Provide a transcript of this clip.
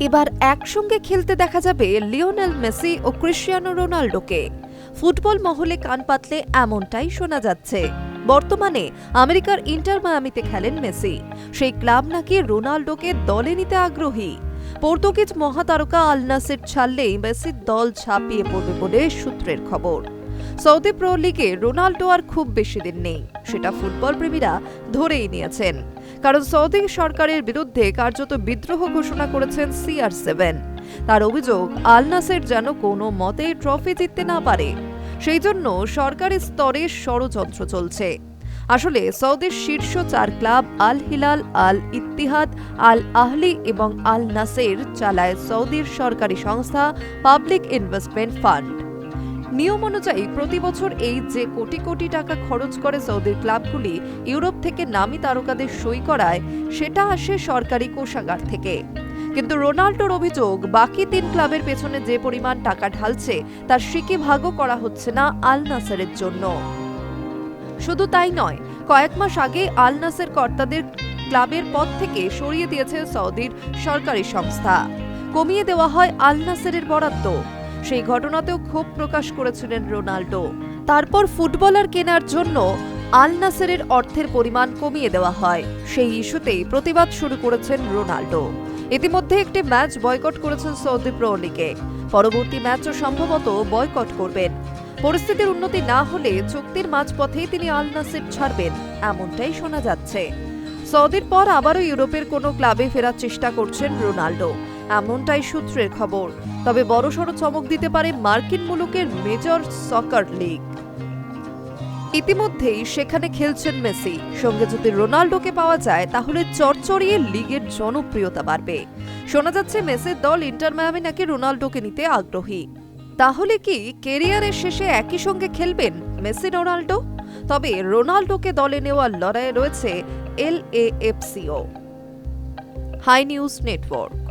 এবার একসঙ্গে খেলতে দেখা যাবে লিওনেল মেসি ও ক্রিশ্চিয়ানো রোনাল্ডোকে। ফুটবল মহলে কান পাতলে এমনটাই শোনা যাচ্ছে। বর্তমানে আমেরিকার ইন্টার মায়ামিতে খেলেন মেসি। সেই ক্লাব নাকি রোনাল্ডোকে দলে নিতে আগ্রহী। পর্তুগিজ মহাতারকা আল নাসের ছাড়লেই মেসির দল ছাপিয়ে পড়বে বলে সূত্রের খবর। সৌদি প্রো লিগে রোনাল্ডো আর খুব বেশি দিন নেই, সেটা ফুটবল প্রেমীরা ধরেই নিয়েছেন। কারণ সৌদি সরকারের বিরুদ্ধে কার্যত বিদ্রোহ ঘোষণা করেছেন সিআর সেভেন তার অভিযোগ, আল নাসের যেন কোনো মতে ট্রফি জিততে না পারে। সেই জন্য সরকারি স্তরে ষড়যন্ত্র চলছে। আসলে সৌদির শীর্ষ চার club Al Hilal, Al Ittihad, Al Ahli এবং আল নাসের চালায় সৌদির সরকারি সংস্থা পাবলিক ইনভেস্টমেন্ট ফান্ড। নিয়ম অনুযায়ী প্রতি বছর এই যে কোটি কোটি টাকা খরচ করে সৌদির ক্লাবগুলি ইউরোপ থেকে নামি তারকাদের সই করায়, সেটা আসে সরকারি কোষাগার থেকে। কিন্তু রোনাল্ডোর অভিযোগ, বাকি তিন ক্লাবের পেছনে যে পরিমাণ টাকা ঢালছে, তার সিকি ভাগও করা হচ্ছে না আল নাসারের জন্য। শুধু তাই নয়, কয়েক মাস আগে আল নাসের কর্তাদের ক্লাবের পদ থেকে সরিয়ে দিয়েছে সৌদির সরকারি সংস্থা। কমিয়ে দেওয়া হয় আল নাসেরের বরাদ্দ। সেই ঘটনাতেও ক্ষোভ প্রকাশ করেছিলেন রোনাল্ডো। তারপর ফুটবলার কেনার জন্য আল নাসেরের অর্থের পরিমাণ কমিয়ে দেওয়া হয়। সেই ইস্যুতেই প্রতিবাদ শুরু করেছেন রোনাল্ডো। ইতিমধ্যে একটি ম্যাচ বয়কট করেছেন সৌদি প্রো লিগে। পরবর্তী ম্যাচও সম্ভবত বয়কট করবেন। পরিস্থিতির উন্নতি না হলে চুক্তির মাঝপথেই তিনি আল নাসের ছাড়বেন, এমনটাই শোনা যাচ্ছে। সৌদির পর আবারও ইউরোপের কোনো ক্লাবে ফেরার চেষ্টা করছেন রোনাল্ডো। এমনটাই সূত্রের খবর। তবে বড়সড় চমক দিতে পারে মার্কিন মুলুকের মেজর সকার লিগ। ইতিমধ্যেই সেখানে খেলছেন মেসি। সঙ্গে যদি রোনাল্ডোকে পাওয়া যায়, তাহলে চরচরিয়ে লিগের জনপ্রিয়তা বাড়বে। শোনা যাচ্ছে মেসির দল ইন্টার মায়ামি নাকি রোনাল্ডোকে নিতে আগ্রহী। তাহলে কি কেরিয়ারের শেষে একই সঙ্গে খেলবেন মেসি, রোনাল্ডো? তবে রোনাল্ডোকে দলে নেওয়ার লড়াইয়ে রয়েছে এল এ এফ সিও হাই নিউজ নেটওয়ার্ক।